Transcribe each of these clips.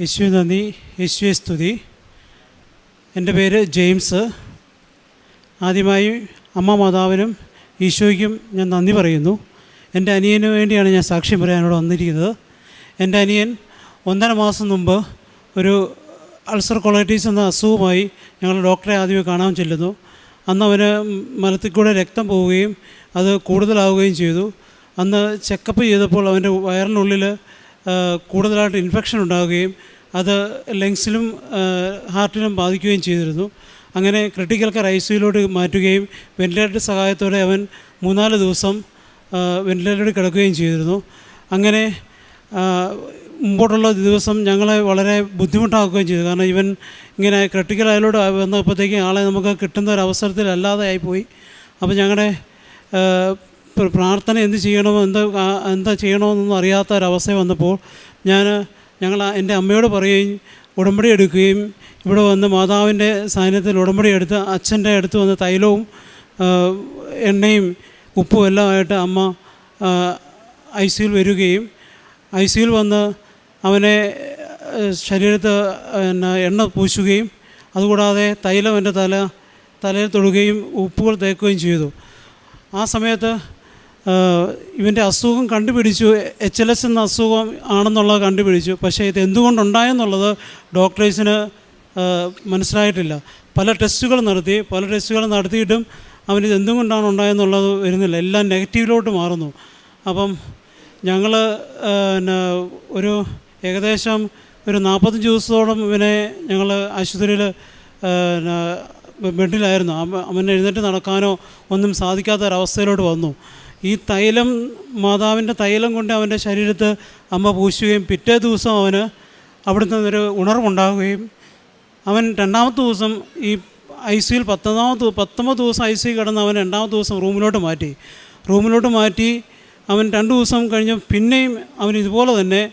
യേശുവെ നന്ദി. യേശുവെ സ്തുതി. എന്റെ പേര് ജെയിംസ്. ആദ്യമായി അമ്മ മാതാവിനും ഈശോയ്ക്കും ഞാൻ നന്ദി പറയുന്നു. എന്റെ അനിയന് വേണ്ടിയാണ് ഞാൻ സാക്ഷ്യം പറയാനോട് വന്നിരിക്കുന്നത്. എന്റെ അനിയൻ ഒന്നര മാസം മുമ്പ് ഒരു അൾസർ കൊളൈറ്റീസ് എന്ന അസുഖമായി ഞങ്ങൾ ഡോക്ടറെ ആദ്യമേ കാണാൻ ചെല്ലുന്നു. അന്ന് അവന് മലത്തിൽ കൂടെ രക്തം പോവുകയും അത് കൂടുതലാവുകയും ചെയ്തു. അന്ന് ചെക്കപ്പ് ചെയ്തപ്പോൾ അവന്റെ വയറിനുള്ളിൽ കൂടുതലായിട്ട് ഇൻഫെക്ഷൻ ഉണ്ടാവുകയും അത് ലങ്സിലും ഹാർട്ടിലും ബാധിക്കുകയും ചെയ്തിരുന്നു. അങ്ങനെ ക്രിട്ടിക്കൽ കെയർ ഐ സിയിലോട്ട് മാറ്റുകയും വെന്റിലേറ്റർ സഹായത്തോടെ അവൻ മൂന്നാൽ ദിവസം വെന്റിലേറ്ററിൽ കിടക്കുകയും ചെയ്തിരുന്നു. അങ്ങനെ മുമ്പോട്ടുള്ള ദിവസം ഞങ്ങളെ വളരെ ബുദ്ധിമുട്ടാക്കുകയും ചെയ്തു. കാരണം ഇവൻ ഇങ്ങനെ ക്രിട്ടിക്കൽ അയലോട് വന്നപ്പോഴത്തേക്കും ആളെ നമുക്ക് കിട്ടുന്ന ഒരു അവസരത്തിലല്ലാതെ ആയിപ്പോയി അപ്പോൾ ഞങ്ങളുടെ പ്രാർത്ഥന എന്ത് ചെയ്യണമോ എന്താ എന്താ ചെയ്യണമെന്നൊന്നും അറിയാത്ത ഒരവസ്ഥ വന്നപ്പോൾ ഞാൻ ഞങ്ങൾ എന്റെ അമ്മയോട് പറയുകയും ഉടമ്പടി എടുക്കുകയും ഇവിടെ വന്ന് മാതാവിന്റെ സാന്നിധ്യത്തിൽ ഉടമ്പടി എടുത്ത് അച്ഛന്റെ അടുത്ത് വന്ന് തൈലവും എണ്ണയും ഉപ്പും എല്ലാം ആയിട്ട് അമ്മ ഐ സിയിൽ വരികയും ഐ സിയിൽ വന്ന് അവനെ ശരീരത്ത് പിന്നെ എണ്ണ പൂശുകയും അതുകൂടാതെ തൈലം എന്റെ തല തലയിൽ തൊടുകയും ഉപ്പുകൾ തേക്കുകയും ചെയ്തു. ആ സമയത്ത് ഇവന്റെ അസുഖം കണ്ടുപിടിച്ചു. എച്ച് എൽ എസ് എന്ന അസുഖം ആണെന്നുള്ളത് കണ്ടുപിടിച്ചു. പക്ഷേ ഇത് എന്തുകൊണ്ടുണ്ടായെന്നുള്ളത് ഡോക്ടേഴ്സിന് മനസ്സിലായിട്ടില്ല. പല ടെസ്റ്റുകൾ നടത്തി പല ടെസ്റ്റുകൾ നടത്തിയിട്ടും അവനിത് എന്തുകൊണ്ടാണ് ഉണ്ടായെന്നുള്ളത് വരുന്നില്ല. എല്ലാം നെഗറ്റീവിലോട്ട് മാറുന്നു. അപ്പം ഞങ്ങൾ പിന്നെ ഒരു ഏകദേശം ഒരു നാൽപ്പത്തഞ്ച് ദിവസത്തോളം ഇവനെ ഞങ്ങൾ ആശുപത്രിയിൽ ബെഡിലായിരുന്നു. അവൻ എഴുന്നേറ്റ് നടക്കാനോ ഒന്നും സാധിക്കാത്ത ഒരവസ്ഥയിലോട്ട് വന്നു. ഈ തൈലം മാതാവിന്റെ തൈലം കൊണ്ട് അവന്റെ ശരീരത്ത് അമ്മ പൂശുകയും പിറ്റേ ദിവസം അവന് അവിടുന്ന് ഒരു ഉണർവുണ്ടാകുകയും അവൻ രണ്ടാമത്തെ ദിവസം ഈ ഐ സിയിൽ പത്തൊന്നാമത്തെ പത്തൊമ്പത് ദിവസം ഐ സി കിടന്ന് അവൻ രണ്ടാമത്തെ ദിവസം റൂമിലോട്ട് മാറ്റി. റൂമിലോട്ട് മാറ്റി അവൻ രണ്ട് ദിവസം കഴിഞ്ഞ് പിന്നെയും അവൻ ഇതുപോലെ തന്നെ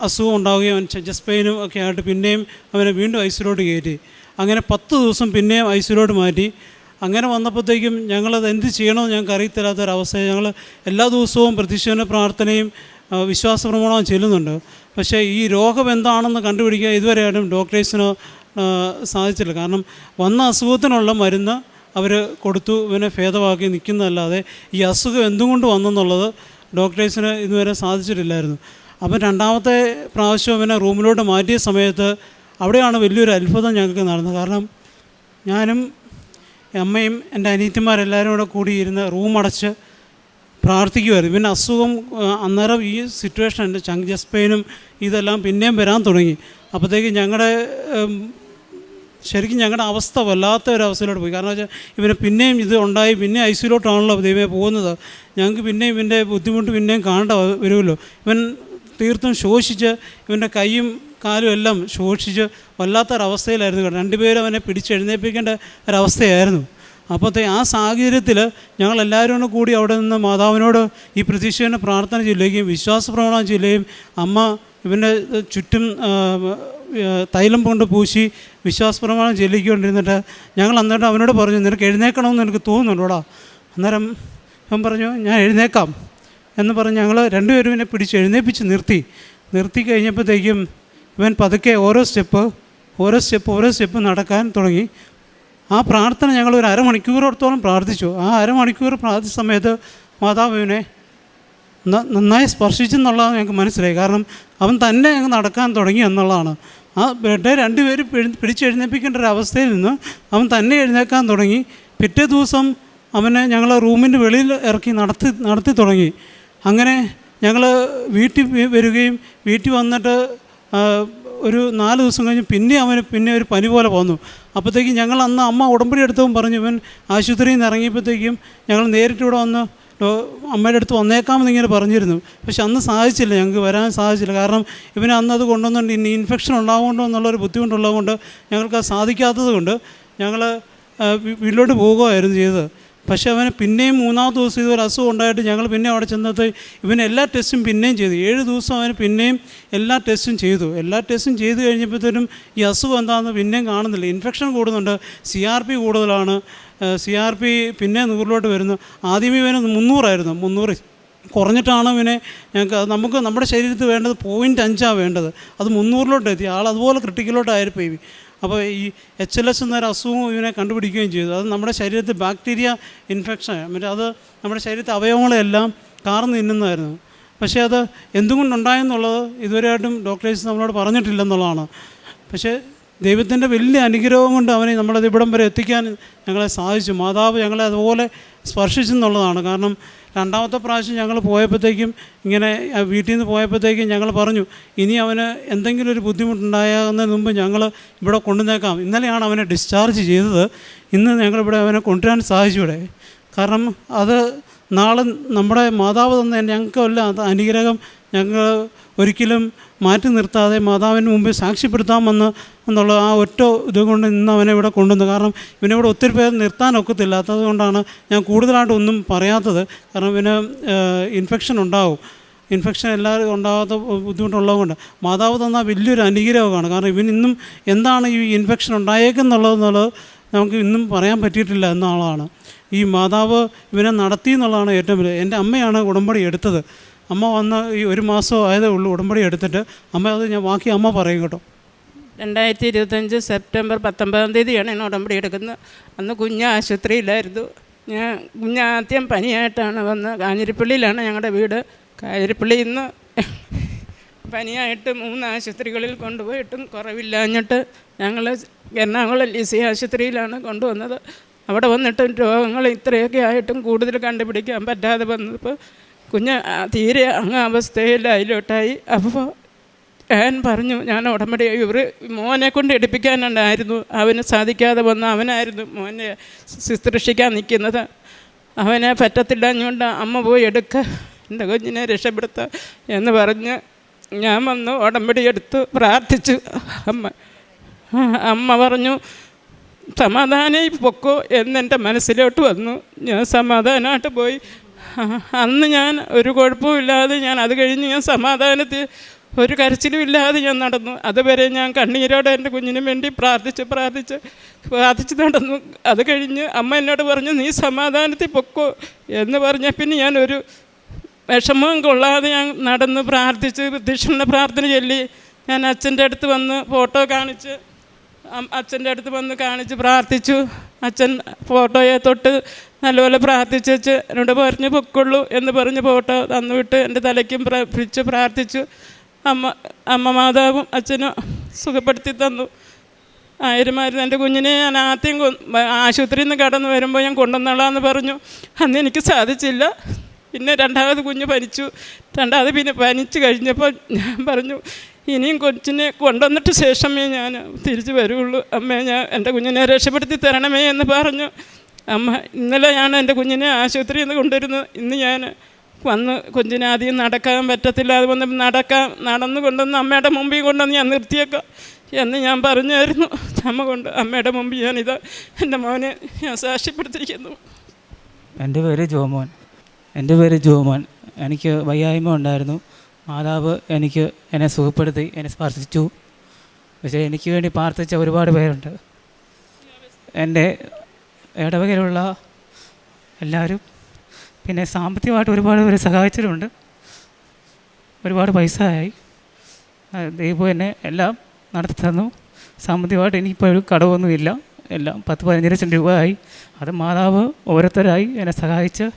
അസുഖം ഉണ്ടാവുകയും അവൻ ചെസ്റ്റ് പെയിനും ഒക്കെ ആയിട്ട് പിന്നെയും അവനെ വീണ്ടും ഐ സിയിലോട്ട് കയറ്റി. അങ്ങനെ പത്ത് ദിവസം പിന്നെയും ഐ സിയിലോട്ട് മാറ്റി. അങ്ങനെ വന്നപ്പോഴത്തേക്കും ഞങ്ങളത് എന്ത് ചെയ്യണമെന്ന് ഞങ്ങൾക്ക് അറിയത്തില്ലാത്തൊരവസ്ഥ ഞങ്ങൾ എല്ലാ ദിവസവും പ്രതിഷേധ പ്രാർത്ഥനയും വിശ്വാസ പ്രമാണവും ചെല്ലുന്നുണ്ട്. പക്ഷേ ഈ രോഗം എന്താണെന്ന് കണ്ടുപിടിക്കാൻ ഇതുവരെയായിട്ടും ഡോക്ടേഴ്സിന് സാധിച്ചില്ല. കാരണം വന്ന അസുഖത്തിനുള്ള മരുന്ന് അവർ കൊടുത്തു ഇവനെ ഭേദമാക്കി നിൽക്കുന്നതല്ലാതെ ഈ അസുഖം എന്തുകൊണ്ട് വന്നെന്നുള്ളത് ഡോക്ടേഴ്സിന് ഇതുവരെ സാധിച്ചിട്ടില്ലായിരുന്നു. അപ്പം രണ്ടാമത്തെ പ്രാവശ്യം ഇവനെ റൂമിലോട്ട് മാറ്റിയ സമയത്ത് അവിടെയാണ് വലിയൊരു അത്ഭുതം ഞങ്ങൾക്ക് നടന്നത്. കാരണം ഞാനും അമ്മയും എന്റെ അനിയത്തിമാരെല്ലാവരും കൂടെ കൂടിയിരുന്ന് റൂം അടച്ച് പ്രാർത്ഥിക്കുമായിരുന്നു പിന്നെ അസുഖം അന്നേരം ഈ സിറ്റുവേഷൻ എന്റെ ചങ് ജസ്റ്റ് പെയിനും ഇതെല്ലാം പിന്നെയും വരാൻ തുടങ്ങി. അപ്പോഴത്തേക്ക് ഞങ്ങളുടെ ശരിക്കും ഞങ്ങളുടെ അവസ്ഥ വല്ലാത്ത ഒരു അവസ്ഥയിലോട്ട് പോയി. കാരണം വെച്ചാൽ ഇവന് പിന്നെയും ഇത് ഉണ്ടായി പിന്നെ ഐ സിയിലോട്ടാണല്ലോ ദൈവമേ പോകുന്നത്. ഞങ്ങൾക്ക് പിന്നെയും ഇവന്റെ ബുദ്ധിമുട്ട് പിന്നെയും കാണേണ്ട വരുമല്ലോ. ഇവൻ തീർത്തും ശോഷിച്ച് ഇവന്റെ കൈയും കാലും എല്ലാം ശോഷിച്ച് വല്ലാത്തൊരവസ്ഥയിലായിരുന്നു രണ്ടുപേരും അവനെ പിടിച്ചെഴുന്നേൽപ്പിക്കേണ്ട ഒരവസ്ഥയായിരുന്നു. അപ്പോഴത്തെ ആ സാഹചര്യത്തിൽ ഞങ്ങളെല്ലാവരും കൂടെ കൂടി അവിടെ നിന്ന് മാതാവിനോട് ഈ പ്രതീക്ഷേനെ പ്രാർത്ഥന ചൊല്ലുകയും വിശ്വാസ ചൊല്ലുകയും അമ്മ ഇവന്റെ ചുറ്റും തൈലം കൊണ്ട് പൂശി വിശ്വാസപ്രമാണം ചെല്ലിക്കൊണ്ടിരുന്നിട്ട് ഞങ്ങൾ അന്നേരം അവനോട് പറഞ്ഞു നിനക്ക് എഴുന്നേക്കണമെന്ന് എനിക്ക് തോന്നുന്നുണ്ടോടാ? അന്നേരം അവൻ പറഞ്ഞു ഞാൻ എഴുന്നേക്കാം എന്ന് പറഞ്ഞ് ഞങ്ങൾ രണ്ടുപേരും എന്നെ പിടിച്ച് എഴുന്നേപ്പിച്ച് നിർത്തി. നിർത്തി കഴിഞ്ഞപ്പോഴത്തേക്കും ഇവൻ പതുക്കെ ഓരോ സ്റ്റെപ്പ് ഓരോ സ്റ്റെപ്പ് ഓരോ സ്റ്റെപ്പ് നടക്കാൻ തുടങ്ങി. ആ പ്രാർത്ഥന ഞങ്ങൾ ഒരു അരമണിക്കൂറോടത്തോളം പ്രാർത്ഥിച്ചു. ആ അരമണിക്കൂർ പ്രാർത്ഥിച്ച സമയത്ത് മാതാവ് ഇവനെ ന- നന്നായി സ്പർശിച്ചെന്നുള്ളത് ഞങ്ങൾക്ക് മനസ്സിലായി. കാരണം അവൻ തന്നെ അങ്ങ് നടക്കാൻ തുടങ്ങി എന്നുള്ളതാണ്. ആ ബെഡ് രണ്ടുപേരും പിടിച്ചെഴുന്നേപ്പിക്കേണ്ട ഒരു അവസ്ഥയിൽ നിന്ന് അവൻ തന്നെ എഴുന്നേക്കാൻ തുടങ്ങി. പിറ്റേ ദിവസം അവനെ ഞങ്ങൾ റൂമിന്റെ വെളിയിൽ ഇറക്കി നടത്തി നടത്തി തുടങ്ങി. അങ്ങനെ ഞങ്ങൾ വീട്ടിൽ വരികയും വീട്ടിൽ വന്നിട്ട് ഒരു നാല് ദിവസം കഴിഞ്ഞ് പിന്നെ അവന് പിന്നെ ഒരു പനി പോലെ വന്നു. അപ്പോഴത്തേക്കും ഞങ്ങൾ അന്ന് അമ്മ ഉടമ്പടി എടുത്തവും പറഞ്ഞു ഇവൻ ആശുപത്രിയിൽ നിന്ന് ഇറങ്ങിയപ്പോഴത്തേക്കും ഞങ്ങൾ നേരിട്ട് ഇവിടെ വന്ന് അമ്മയുടെ അടുത്ത് വന്നേക്കാമെന്ന് ഇങ്ങനെ പറഞ്ഞിരുന്നു. പക്ഷെ അന്ന് സാധിച്ചില്ല ഞങ്ങൾക്ക് വരാൻ സാധിച്ചില്ല. കാരണം ഇവന് അന്ന് അത് കൊണ്ടുവന്നുകൊണ്ട് ഇനി ഇൻഫെക്ഷൻ ഉണ്ടാവുകൊണ്ടോ എന്നുള്ളൊരു ബുദ്ധിമുട്ടുള്ളതുകൊണ്ട് ഞങ്ങൾക്ക് അത് സാധിക്കാത്തത് കൊണ്ട് ഞങ്ങൾ വീട്ടിലോട്ട് പോകുകയായിരുന്നു ചെയ്തത്. പക്ഷേ അവന് പിന്നെയും മൂന്നാമത്തെ ദിവസം ഇതുപോലെ അസുഖം ഉണ്ടായിട്ട് ഞങ്ങൾ പിന്നെ അവിടെ ചെന്നത് ഇവന് എല്ലാ ടെസ്റ്റും പിന്നെയും ചെയ്തു. ഏഴ് ദിവസം അവന് പിന്നെയും എല്ലാ ടെസ്റ്റും ചെയ്തു. എല്ലാ ടെസ്റ്റും ചെയ്തു കഴിഞ്ഞപ്പോഴത്തേനും ഈ അസുഖം എന്താണെന്ന് പിന്നെയും കാണുന്നില്ല. ഇൻഫെക്ഷൻ കൂടുന്നുണ്ട്. സി ആർ പി കൂടുതലാണ്. സി ആർ പി പിന്നെ നൂറിലോട്ട് വരുന്നു. ആദ്യമേ ഇവന് മുന്നൂറായിരുന്നു. മുന്നൂറ് കുറഞ്ഞിട്ടാണ് ഇവനെ ഞങ്ങൾക്ക് നമുക്ക് നമ്മുടെ ശരീരത്തിൽ വേണ്ടത് പോയിന്റ് അഞ്ചാണ് വേണ്ടത്. അത് മുന്നൂറിലോട്ട് എത്തി. ആൾ അതുപോലെ ക്രിട്ടിക്കലോട്ടായിരുന്നു ബേബി അപ്പോൾ ഈ എച്ച് എൽ എസ് എന്നൊരു അസുഖം ഇവനെ കണ്ടുപിടിക്കുകയും ചെയ്തു. അത് നമ്മുടെ ശരീരത്തിൽ ബാക്ടീരിയ ഇൻഫെക്ഷൻ മറ്റേ അത് നമ്മുടെ ശരീരത്തെ അവയവങ്ങളെല്ലാം കാർന്ന് തിന്നുന്നതായിരുന്നു. പക്ഷേ അത് എന്തുകൊണ്ടുണ്ടായെന്നുള്ളത് ഇതുവരെയായിട്ടും ഡോക്ടേഴ്സ് നമ്മളോട് പറഞ്ഞിട്ടില്ലെന്നുള്ളതാണ്. പക്ഷേ ദൈവത്തിന്റെ വലിയ അനുഗ്രഹം കൊണ്ട് അവനെ നമ്മളത് ഇവിടം വരെ എത്തിക്കാൻ ഞങ്ങളെ സാധിച്ചു. മാതാവ് ഞങ്ങളെ അതുപോലെ സ്പർശിച്ചെന്നുള്ളതാണ്. കാരണം രണ്ടാമത്തെ പ്രാവശ്യം ഞങ്ങൾ പോയപ്പോഴത്തേക്കും ഇങ്ങനെ വീട്ടിൽ നിന്ന് പോയപ്പോഴത്തേക്കും ഞങ്ങൾ പറഞ്ഞു ഇനി അവന് എന്തെങ്കിലും ഒരു ബുദ്ധിമുട്ടുണ്ടാകുന്നതിന് മുമ്പ് ഞങ്ങൾ ഇവിടെ കൊണ്ടുവന്നേക്കാം. ഇന്നലെയാണ് അവനെ ഡിസ്ചാർജ് ചെയ്തത്. ഇന്ന് ഞങ്ങളിവിടെ അവനെ കൊണ്ടുവരാൻ സാധിച്ചു ഇവിടെ കാരണം അത് നാളെ നമ്മുടെ മാതാവ് തന്നെ ഞങ്ങൾക്കല്ല അനുഗ്രഹം ഞങ്ങൾ ഒരിക്കലും മാറ്റി നിർത്താതെ മാതാവിന് മുമ്പിൽ സാക്ഷ്യപ്പെടുത്താമെന്ന് എന്നുള്ള ആ ഒറ്റ ഇതുകൊണ്ട് ഇന്ന് അവനെ ഇവിടെ കൊണ്ടുവന്നു കാരണം ഇവനെ ഇവിടെ ഒത്തിരി പേർ നിർത്താൻ ഒക്കത്തില്ലാത്തത് കൊണ്ടാണ് ഞാൻ കൂടുതലായിട്ട് ഒന്നും പറയാത്തത്. കാരണം ഇവന് ഇൻഫെക്ഷൻ ഉണ്ടാവും. ഇൻഫെക്ഷൻ എല്ലാവരും ഉണ്ടാകാത്ത ബുദ്ധിമുട്ടുള്ളതുകൊണ്ട് മാതാവ് തന്ന വലിയൊരു അനുഗ്രഹമാണ്. കാരണം ഇവൻ ഇന്നും എന്താണ് ഈ ഇൻഫെക്ഷൻ ഉണ്ടായേക്കെന്നുള്ളതെന്നുള്ളത് നമുക്ക് ഇന്നും പറയാൻ പറ്റിയിട്ടില്ല എന്നുള്ളതാണ് ഈ മാതാവ് ഇവനെ നടത്തി എന്നുള്ളതാണ് ഏറ്റവും വലിയ എന്റെ അമ്മയാണ് ഉടമ്പടി എടുത്തത്. അമ്മ വന്ന് ഈ ഒരു മാസം ആയതേ ഉള്ളൂ ഉടമ്പടി എടുത്തിട്ട്. അമ്മ അത് ഞാൻ ബാക്കി അമ്മ പറയും കേട്ടോ. രണ്ടായിരത്തി ഇരുപത്തഞ്ച് സെപ്റ്റംബർ പത്തൊമ്പതാം തീയതിയാണ് ഞാൻ ഉടമ്പടി എടുക്കുന്നത്. അന്ന് കുഞ്ഞ് ആശുപത്രിയിലായിരുന്നു. ഞാൻ കുഞ്ഞ് ആദ്യം പനിയായിട്ടാണ് വന്ന് കാഞ്ഞിരിപ്പള്ളിയിലാണ് ഞങ്ങളുടെ വീട്. കാഞ്ഞിരപ്പള്ളിയിൽ നിന്ന് പനിയായിട്ട് മൂന്ന് ആശുപത്രികളിൽ കൊണ്ടുപോയിട്ടും കുറവില്ലാഞ്ഞിട്ട് ഞങ്ങൾ എറണാകുളം ലിസി ആശുപത്രിയിലാണ് കൊണ്ടുവന്നത്. അവിടെ വന്നിട്ടും രോഗങ്ങൾ ഇത്രയൊക്കെ ആയിട്ടും കൂടുതൽ കണ്ടുപിടിക്കാൻ പറ്റാതെ വന്നപ്പോൾ കുഞ്ഞ് തീരെ അങ്ങ് അവസ്ഥയിൽ അതിലോട്ടായി. അപ്പോൾ ഞാൻ പറഞ്ഞു ഞാൻ ഉടമ്പടി ഇവർ മോനെ കൊണ്ട് എടുപ്പിക്കാനുണ്ടായിരുന്നു. അവന് സാധിക്കാതെ വന്ന അവനായിരുന്നു മോനെ ശുശ്രൂഷിക്കാൻ നിൽക്കുന്നത്. അവനെ പറ്റത്തില്ല അമ്മ പോയി എടുക്ക എന്റെ കുഞ്ഞിനെ രക്ഷപ്പെടുത്ത എന്ന് പറഞ്ഞ് ഞാൻ വന്ന് ഉടമ്പടി എടുത്ത് പ്രാർത്ഥിച്ചു. അമ്മ അമ്മ പറഞ്ഞു സമാധാനം പൊക്കോ എന്നെന്റെ മനസ്സിലോട്ട് വന്നു. ഞാൻ സമാധാനമായിട്ട് പോയി. അന്ന് ഞാൻ ഒരു കുഴപ്പമില്ലാതെ ഞാൻ അത് കഴിഞ്ഞ് ഞാൻ സമാധാനത്തിൽ ഒരു കരച്ചിലും ഇല്ലാതെ ഞാൻ നടന്നു. അതുവരെ ഞാൻ കണ്ണീരോടെ എന്റെ കുഞ്ഞിന് വേണ്ടി പ്രാർത്ഥിച്ച് പ്രാർത്ഥിച്ച് പ്രാർത്ഥിച്ച് നടന്നു. അത് കഴിഞ്ഞ് അമ്മ എന്നോട് പറഞ്ഞു നീ സമാധാനത്തിൽ പൊക്കോ എന്ന് പറഞ്ഞ പിന്നെ ഞാൻ ഒരു വിഷമം കൊള്ളാതെ ഞാൻ നടന്ന് പ്രാർത്ഥിച്ച് ദക്ഷിണ പ്രാർത്ഥന ചൊല്ലി. ഞാൻ അച്ഛന്റെ അടുത്ത് വന്ന് ഫോട്ടോ കാണിച്ച് അച്ഛന്റെ അടുത്ത് വന്ന് കാണിച്ച് പ്രാർത്ഥിച്ചു. അച്ഛൻ ഫോട്ടോയെ തൊട്ട് നല്ലപോലെ പ്രാർത്ഥിച്ച് വെച്ച് എന്നോട് പറഞ്ഞു പൊക്കുള്ളൂ എന്ന് പറഞ്ഞ് ഫോട്ടോ തന്നു വിട്ട് എന്റെ തലയ്ക്കും പ്രിച്ച് പ്രാർത്ഥിച്ചു. അമ്മ അമ്മ മാതാവും അച്ഛനും സുഖപ്പെടുത്തി തന്നു. ആയിരമായിരുന്നു എന്റെ കുഞ്ഞിനെ ഞാൻ ആദ്യം ആശുപത്രിയിൽ നിന്ന് കടന്നു വരുമ്പോൾ ഞാൻ കൊണ്ടുവന്നോളാന്ന് പറഞ്ഞു. അന്ന് എനിക്ക് സാധിച്ചില്ല. പിന്നെ രണ്ടാമത് കുഞ്ഞ് പനിച്ചു രണ്ടാമത് പിന്നെ പനിച്ച് കഴിഞ്ഞപ്പോൾ ഞാൻ പറഞ്ഞു ഇനിയും കൊച്ചിനെ കൊണ്ടുവന്നിട്ട് ശേഷമേ ഞാൻ തിരിച്ചു വരുള്ളൂ. അമ്മേ ഞാൻ എന്റെ കുഞ്ഞിനെ രക്ഷപ്പെടുത്തി തരണമേ എന്ന് പറഞ്ഞു. അമ്മ ഇന്നലെ ഞാൻ എന്റെ കുഞ്ഞിനെ ആശുപത്രിയിൽ നിന്ന് കൊണ്ടുവരുന്നത് ഇന്ന് ഞാൻ വന്ന് കുഞ്ഞിനെ ആദ്യം നടക്കാൻ പറ്റത്തില്ല. അതുകൊണ്ട് നടക്കാൻ നടന്നു കൊണ്ടുവന്ന് അമ്മയുടെ മുമ്പിൽ കൊണ്ടുവന്ന് ഞാൻ നിർത്തിയേക്കാം എന്ന് ഞാൻ പറഞ്ഞായിരുന്നു. അമ്മ കൊണ്ട് അമ്മയുടെ മുമ്പിൽ ഞാനിത് എന്റെ മോനെ ഞാൻ സാക്ഷ്യപ്പെടുത്തിയിരിക്കുന്നു. എന്റെ പേര് ജോമോൻ. എന്റെ പേര് ജോമോൻ. എനിക്ക് വയ്യായ്മ ഉണ്ടായിരുന്നു. മാതാവ് എനിക്ക് എന്നെ സുഖപ്പെടുത്തി എന്നെ സ്പർശിച്ചു. പക്ഷേ എനിക്ക് വേണ്ടി പ്രാർത്ഥിച്ച ഒരുപാട് പേരുണ്ട്. എന്റെ ഇടവകയിലുള്ള എല്ലാവരും പിന്നെ സാമ്പത്തികമായിട്ട് ഒരുപാട് പേര് സഹായിച്ചിട്ടുണ്ട്. ഒരുപാട് പൈസ ആയി ദൈവം എന്നെ എല്ലാം നടത്തി തന്നു. സാമ്പത്തികമായിട്ട് എനിക്കിപ്പോൾ ഒരു കടവൊന്നുമില്ല. എല്ലാം പത്ത് പതിനഞ്ച് ലക്ഷം രൂപ ആയി അത് മാതാവ് ഓരോരുത്തരായി എന്നെ സഹായിച്ച്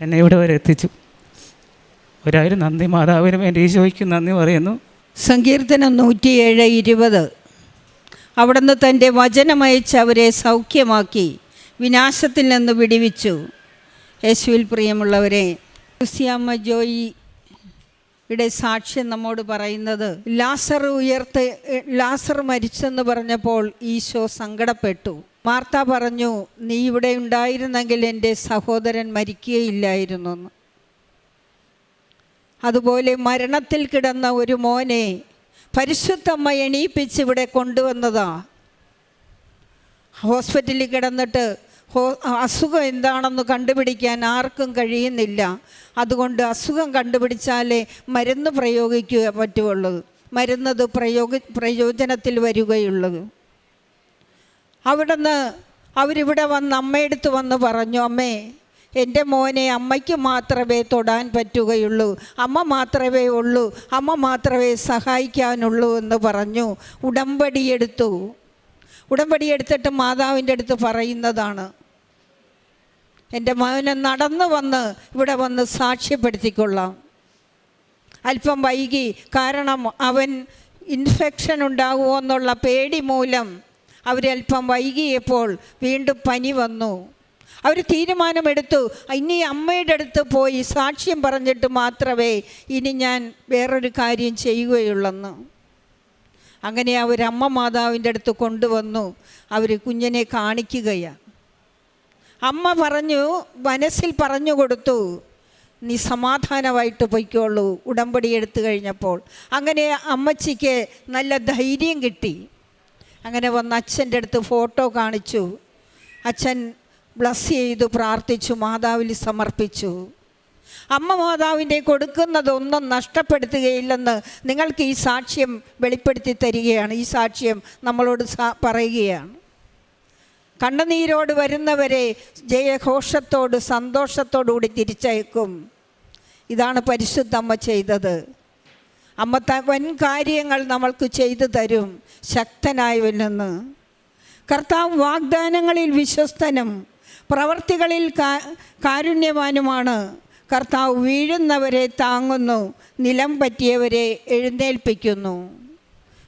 എന്നെ ഇവിടെ വരെ എത്തിച്ചു. ഒരായിരം നന്ദി മാതാവിനും എന്റെ ഈശോയ്ക്ക് നന്ദി പറയുന്നു. സങ്കീർത്തനം നൂറ്റിയേഴ് ഇരുപത്. അവിടുന്ന് തന്റെ വചനമയച്ച് അവരെ സൗഖ്യമാക്കി. വിനാശത്തിൽ നിന്ന് വിടിവിച്ചു. യേശുവിൽ പ്രിയമുള്ളവരെ ക്രിസ്ത്യാമ്മ ജോയി യുടെ സാക്ഷ്യം നമ്മോട് പറയുന്നത് ലാസർ ഉയർത്ത് ലാസർ മരിച്ചെന്ന് പറഞ്ഞപ്പോൾ ഈശോ സങ്കടപ്പെട്ടു. മാർത്ത പറഞ്ഞു നീ ഇവിടെ ഉണ്ടായിരുന്നെങ്കിൽ എന്റെ സഹോദരൻ മരിക്കുകയില്ലായിരുന്നു അതുപോലെ മരണത്തിൽ കിടന്ന ഒരു മോനെ പരിശുദ്ധമ്മ എണീപ്പിച്ച് ഇവിടെ കൊണ്ടുവന്നതാ. ഹോസ്പിറ്റലിൽ കിടന്നിട്ട് അസുഖം എന്താണെന്ന് കണ്ടുപിടിക്കാൻ ആർക്കും കഴിയുന്നില്ല. അതുകൊണ്ട് അസുഖം കണ്ടുപിടിച്ചാലേ മരുന്ന് പ്രയോഗിക്കുക പറ്റുള്ളൂ മരുന്നത് പ്രയോഗ പ്രയോജനത്തിൽ വരികയുള്ളത് അവിടുന്ന് അവരിവിടെ വന്ന് അമ്മയെടുത്ത് വന്ന് പറഞ്ഞു അമ്മേ എന്റെ മോനെ അമ്മയ്ക്ക് മാത്രമേ തൊടാൻ പറ്റുകയുള്ളൂ. അമ്മ മാത്രമേ ഉള്ളൂ. അമ്മ മാത്രമേ സഹായിക്കാനുള്ളൂ എന്ന് പറഞ്ഞു. ഉടമ്പടിയെടുത്തു ഉടമ്പടിയെടുത്തിട്ട് മാതാവിന്റെ അടുത്ത് പറയുന്നതാണ്. എന്റെ മകനെ നടന്നു വന്ന് ഇവിടെ വന്ന് സാക്ഷ്യപ്പെടുത്തിക്കൊള്ളാം. അല്പം വൈകി കാരണം അവൻ ഇൻഫെക്ഷൻ ഉണ്ടാകുമോ എന്നുള്ള പേടി മൂലം അവരല്പം വൈകിയപ്പോൾ വീണ്ടും പനി വന്നു. അവർ തീരുമാനമെടുത്തു ഇനി അമ്മയുടെ അടുത്ത് പോയി സാക്ഷ്യം പറഞ്ഞിട്ട് മാത്രമേ ഇനി ഞാൻ വേറൊരു കാര്യം ചെയ്യുകയുള്ളെന്ന്. അങ്ങനെ അവരമ്മ മാതാവിന്റെ അടുത്ത് കൊണ്ടുവന്നു. അവർ കുഞ്ഞിനെ കാണിക്കുകയാണ് അമ്മ പറഞ്ഞു മനസ്സിൽ പറഞ്ഞു കൊടുത്തു നീ സമാധാനമായിട്ട് പൊയ്ക്കോളൂ ഉടമ്പടി എടുത്തു കഴിഞ്ഞപ്പോൾ. അങ്ങനെ അമ്മച്ചിക്ക് നല്ല ധൈര്യം കിട്ടി. അങ്ങനെ വന്ന് അച്ഛന്റെ അടുത്ത് ഫോട്ടോ കാണിച്ചു. അച്ഛൻ ബ്ലസ് ചെയ്തു പ്രാർത്ഥിച്ചു മാതാവിൽ സമർപ്പിച്ചു. അമ്മ മാതാവിന്റെ കൊടുക്കുന്നതൊന്നും നഷ്ടപ്പെടുത്തുകയില്ലെന്ന് നിങ്ങൾക്ക് ഈ സാക്ഷ്യം വെളിപ്പെടുത്തി തരികയാണ്. ഈ സാക്ഷ്യം നമ്മളോട് പറയുകയാണ്. കണ്ണുനീരോട് വരുന്നവരെ ജയഘോഷത്തോട് സന്തോഷത്തോടുകൂടി തിരിച്ചയക്കും. ഇതാണ് പരിശുദ്ധ അമ്മ ചെയ്തത്. അമ്മ ത വൻ കാര്യങ്ങൾ നമ്മൾക്ക് ചെയ്തു തരും ശക്തനായവൻ കർത്താവ് വാഗ്ദാനങ്ങളിൽ വിശ്വസ്തനും പ്രവർത്തികളിൽ കാരുണ്യവാനുമാണ്. കർത്താവ് വീഴുന്നവരെ താങ്ങുന്നു നിലം പറ്റിയവരെ എഴുന്നേൽപ്പിക്കുന്നു.